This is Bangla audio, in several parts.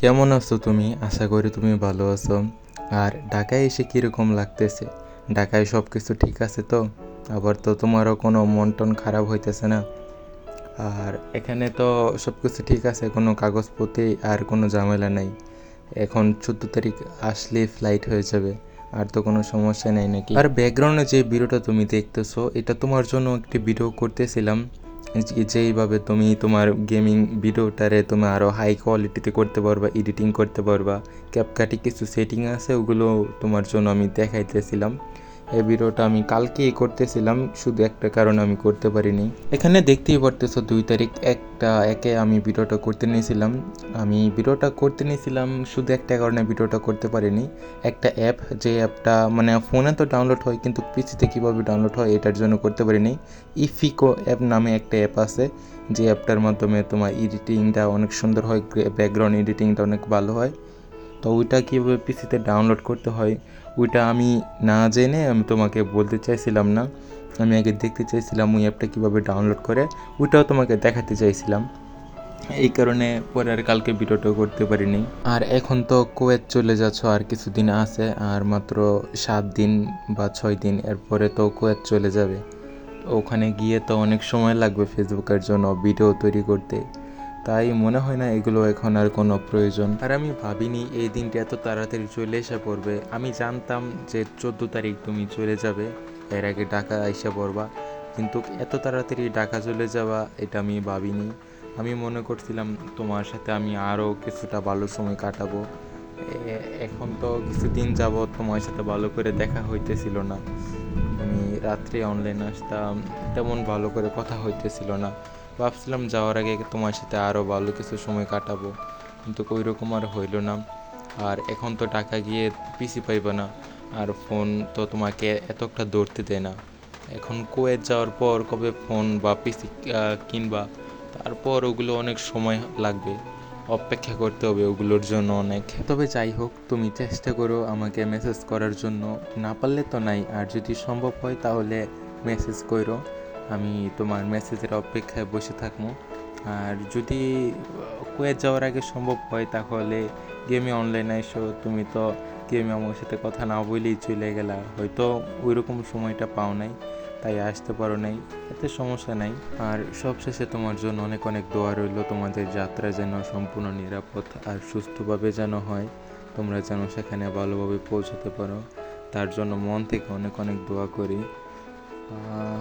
কেমন আছো তুমি? আশা করি তুমি ভালো আছো। আর ঢাকায় এসে কীরকম লাগতেছে? ঢাকায় সব কিছু ঠিক আছে তো? আবার তো তোমারও কোনো মন টন খারাপ হইতেছে না? আর এখানে তো সব কিছু ঠিক আছে, কোনো কাগজপত্রে আর কোনো ঝামেলা নাই। এখন চোদ্দ তারিখ আসলে ফ্লাইট হয়ে যাবে, আর তো কোনো সমস্যা নেই নাকি? আর ব্যাকগ্রাউন্ডে যে ভিডিওটা তুমি দেখতেছো, এটা তোমার জন্য একটি ভিডিও করতেছিলাম। যেইভাবে তুমি তোমার গেমিং ভিডিওটারে তুমি আরও হাই কোয়ালিটিতে করতে পারবা এডিটিং করতে পারবা ক্যাপকাটি কিছু সেটিং আছে, ওগুলো তোমার জন্য আমি দেখাইতেছিলাম। এই ভিডিওটা আমি কালকেই করতেছিলাম, শুধু একটা কারণে আমি করতে পারিনি। এখানে দেখতেই পারতেছো দুই তারিখ, একটা একে আমি ভিডিওটা করতে নিয়েছিলাম। আমি ভিডিওটা করতে নিয়েছিলাম, শুধু একটা কারণে ভিডিওটা করতে পারিনি। একটা অ্যাপ যে অ্যাপটা মানে ফোনে তো ডাউনলোড হয়, কিন্তু পিসিতে কীভাবে ডাউনলোড হয়, এটার জন্য করতে পারিনি। ইফিকো অ্যাপ নামে একটা অ্যাপ আছে, যে অ্যাপটার মাধ্যমে তোমার এডিটিংটা অনেক সুন্দর হয় ব্যাকগ্রাউন্ড এডিটিংটা অনেক ভালো হয়। তো ওইটা কীভাবে পিসিতে ডাউনলোড করতে হয় ওইটা আমি না জেনে আমি তোমাকে বলতে চাইছিলাম না। আমি আগে দেখতে চাইছিলাম ওই অ্যাপটা কীভাবে ডাউনলোড করে, ওইটাও তোমাকে দেখাতে চাইছিলাম। এই কারণে পরে আর কালকে ভিডিওটা করতে পারিনি। আর এখন তো কুয়েত চলে যাচ্ছ, আর কিছুদিন আছে, আর মাত্র সাত দিন বা ছয় দিন, এরপরে তো কুয়েত চলে যাবে। ওখানে গিয়ে তো অনেক সময় লাগবে ফেসবুকের জন্য ভিডিও তৈরি করতে। তাই মনে হয় না এগুলো এখন আর কোনো প্রয়োজন। আর আমি ভাবিনি এই দিনটা এত তাড়াতাড়ি চলে এসে পড়বে। আমি জানতাম যে চোদ্দ তারিখ তুমি চলে যাবে, এর আগে ঢাকা এসে পড়বা। কিন্তু এত তাড়াতাড়ি ঢাকা চলে যাওয়া, এটা আমি ভাবিনি। আমি মনে করছিলাম তোমার সাথে আমি আরও কিছুটা ভালো সময় কাটাবো। এখন তো কিছুদিন যাব তোমার সাথে ভালো করে দেখা হইতেছিল না। আমি রাত্রে অনলাইন আসতাম, তেমন ভালো করে কথা হইতেছিল না। ভাবছিলাম যাওয়ার আগে তোমার সাথে আরও ভালো কিছু সময় কাটাবো, কিন্তু ওই রকম আর হইল না। আর এখন তো টাকা গিয়ে পিসি পাইবে না, আর ফোন তো তোমাকে এতটা ধরতে দেয় না। এখন কুয়েত যাওয়ার পর কবে ফোন বা পিসি কিনবা, তারপর ওগুলো অনেক সময় লাগবে। অপেক্ষা করতে হবে ওগুলোর জন্য অনেক। তবে যাই হোক, তুমি চেষ্টা করো আমাকে মেসেজ করার জন্য। না পারলে তো নাই, আর যদি সম্ভব হয় তাহলে মেসেজ করো। আমি তোমার মেসেজের অপেক্ষায় বসে থাকব। আর যদি কুয়েত যাওয়ার আগে সম্ভব হয় তাহলে গেমে অনলাইনে এসো। তুমি তো গেমে আমার সাথে কথা না বলেই চলে গেলা। হয়তো ওই রকম সময়টা পাও নাই তাই আসতে পারো নাই। এতে সমস্যা নাই। আর সবশেষে তোমার জন্য অনেক অনেক দোয়া রইল। তোমাদের যাত্রা যেন সম্পূর্ণ নিরাপদ আর সুস্থভাবে যেন হয়। তোমরা যেন সেখানে ভালোভাবে পৌঁছাতে পারো। তার জন্য মন থেকে অনেক অনেক দোয়া করি। আহ,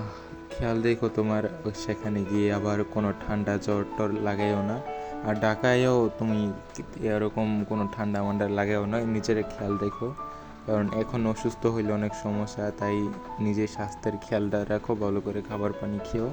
খেয়াল দেখো তোমার সেখানে গিয়ে আবার কোনো ঠান্ডা জ্বর টর লাগাইও না। আর ঢাকায়ও তুমি এরকম কোনো ঠান্ডা মান্ডা লাগাইও না, নিজের খেয়াল দেখো কারণ এখন অসুস্থ হইলে অনেক সমস্যা, তাই নিজের স্বাস্থ্যের খেয়ালটা রাখো, ভালো করে খাবার পানি খেও।